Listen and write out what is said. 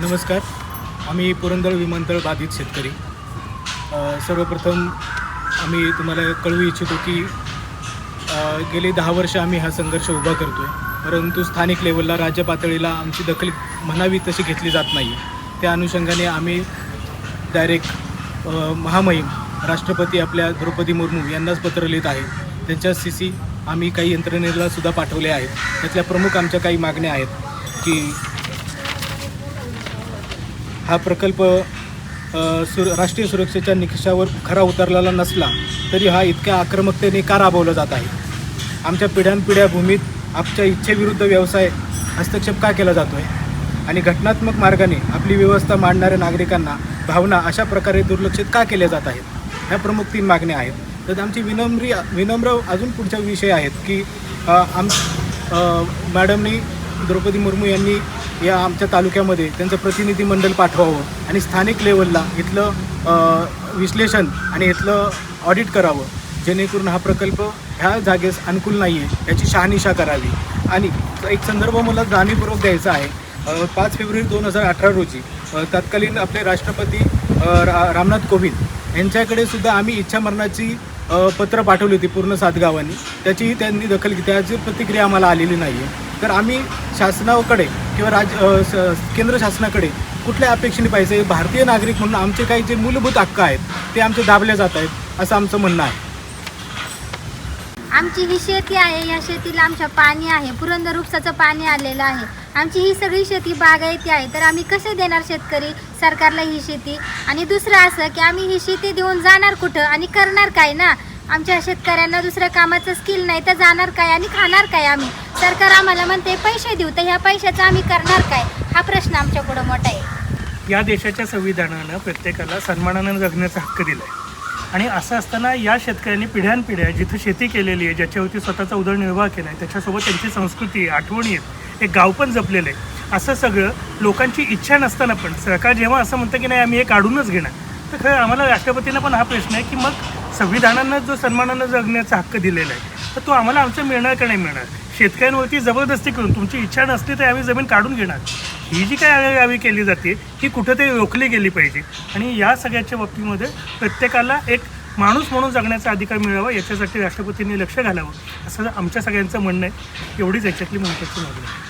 नमस्कार. आम्ही पुरंदर विमानतळ बाधित शेतकरी. सर्वप्रथम आम्ही तुम्हाला कळवू इच्छितो की गेली दहा वर्ष आम्ही हा संघर्ष उभा करतो आहे परंतु स्थानिक लेवलला राज्य पातळीला आमची दखल म्हणावी तशी घेतली जात नाही त्या अनुषंगाने आम्ही डायरेक्ट महामहिम राष्ट्रपती आपल्या द्रौपदी मुर्मू यांनाच पत्र लिहित आहे. त्यांच्या सी सी आम्ही काही यंत्रणेला सुद्धा पाठवले आहेत. त्यातल्या प्रमुख आमच्या काही मागण्या आहेत की हा प्रकल्प सु सुर राष्ट्रीय सुरक्षेच्या निकषावर खरा उतरलेला नसला तरी हा इतक्या आक्रमकतेने का राबवला जात आहे? आमच्या पिढ्यानपिढ्या भूमीत आमच्या इच्छेविरुद्ध व्यवसाय हस्तक्षेप का केला जातो आहे आणि घटनात्मक मार्गाने आपली व्यवस्था मांडणाऱ्या नागरिकांना भावना अशा प्रकारे दुर्लक्षित का केल्या जात आहेत? ह्या प्रमुख तीन मागण्या आहेत. तर आमची विनम्री विनम्र अजून पुढच्या विषय आहेत की आम मॅडमनी द्रौपदी मुर्मू यांनी या आमच्या तालुक्यामध्ये त्यांचं प्रतिनिधी मंडळ पाठवावं आणि स्थानिक लेवलला इथलं विश्लेषण आणि इथलं ऑडिट करावं. जेणेकरून हा प्रकल्प ह्या जागेस अनुकूल नाही आहे याची शहानिशा करावी. आणि एक संदर्भ मला जाणीवपूर्वक द्यायचा आहे. पाच फेब्रुवारी दोन हजार अठरा रोजी तत्कालीन आपले राष्ट्रपती रा रामनाथ कोविंद यांच्याकडे सुद्धा आम्ही इच्छा मरणाची पत्र पाठवली होती पूर्ण सात गावांनी त्याचीही त्यांनी दखल घेतली. त्याची प्रतिक्रिया आम्हाला आलेली नाही आहे तर आम्ही शासनाकडे किंवा राज केंद्र शासनाकडे कुठल्या अपेक्षेने पाहिजे? भारतीय नागरिक म्हणून आमचे काही जे मूलभूत हक्क आहेत ते आमचे दाबले जात आहेत असं आमचं म्हणणं आहे. आमची ही शेती आहे या शेतीला आमच्या पाणी आहे पुरंदर उपसाचं पाणी आलेलं आहे. आमची ही सगळी शेती बागायती आहे तर आम्ही कसे देणार शेतकरी सरकारला ही शेती? आणि दुसरं असं की आम्ही ही शेती देऊन जाणार कुठं? आणि करणार काय ना? आमच्या शेतकऱ्यांना दुसऱ्या कामाचं स्किल नाही तर जाणार काय आणि खाणार काय आम्ही? सरकार आम्हाला म्हणते पैसे देऊ तर ह्या पैशाचं आम्ही करणार काय? हा प्रश्न आमच्या पुढं मोठा आहे. या देशाच्या संविधानानं प्रत्येकाला सन्मानानं जगण्याचा हक्क दिला आहे आणि असं असताना या शेतकऱ्यांनी पिढ्यानपिढ्या जिथं शेती केलेली आहे ज्याच्यावरती स्वतःचा उदरनिर्वाह केला आहे त्याच्यासोबत त्यांची संस्कृती आठवणी आहेत एक गाव पण जपलेलं आहे. असं सगळं लोकांची इच्छा नसताना पण सरकार जेव्हा असं म्हणतं की नाही आम्ही हे काढूनच घेणार. तर खरं आम्हाला राष्ट्रपतींना पण हा प्रश्न आहे की मग संविधानानं जो सन्मानानं जगण्याचा हक्क दिलेला आहे तर तो आम्हाला आमचं मिळणार का नाही मिळणार? शेतकऱ्यांवरती जबरदस्ती करून तुमची इच्छा नसली तर आम्ही जमीन काढून घेणार. ही जी काय यावी केली जाते ही कुठेतरी रोखली गेली पाहिजे. आणि या सगळ्याच्या बाबतीमध्ये प्रत्येकाला एक माणूस म्हणून जगण्याचा अधिकार मिळावा याच्यासाठी राष्ट्रपतींनी लक्ष घालावं असं आमच्या सगळ्यांचं म्हणणं आहे. एवढीच याच्यातली महत्त्वाची मागणी आहे.